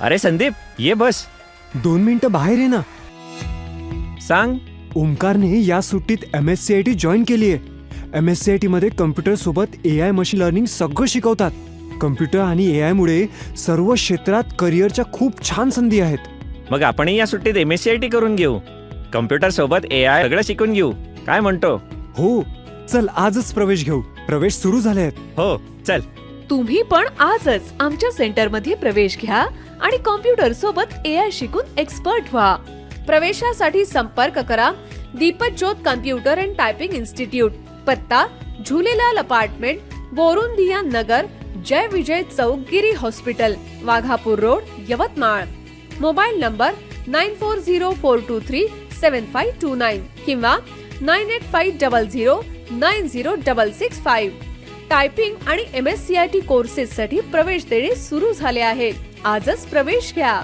अरे संदीप ये बस. दोन मिनिटं बाहेर आहे ना. सांग. ओमकारने या सुट्टीत M S C I T join केली आहे M S C I T मध्ये कम्प्युटर सोबत ए आय मशीन लर्निंग सगळं शिकवतात. कम्प्युटर आणि ए आय मुळे सर्व क्षेत्रात करिअरच्या खूप छान संधी आहेत. मग आपणही या सुट्टीत M S C I T करून घेऊ. कम्प्युटर सोबत ए आय सगळं शिकून घेऊ. काय म्हणतो? हो चल आजच प्रवेश घेऊ. प्रवेश सुरू झाले आहेत हो चल. तुम्ही पण आजच आमच्या सेंटरमध्ये प्रवेश घ्या आणि कॉम्प्युटर सोबत ए आय शिकून एक्सपर्ट व्हा. प्रवेशासाठी संपर्क करा. दीपक ज्योत कम्प्युटर अँड टायपिंग इन्स्टिट्यूट पत्ता Jhulelal apartment Borundiya Nagar Jai Vijay Chowk Giri hospital Waghapur road Yavatmal. Mobile number nine four zero four two three seven five two nine किंवा nine eight five double zero nine zero double six five. Typing आणि M S C I T कोर्सेससाठी प्रवेश देणे सुरू झाले आहेत. आजच प्रवेश घ्या.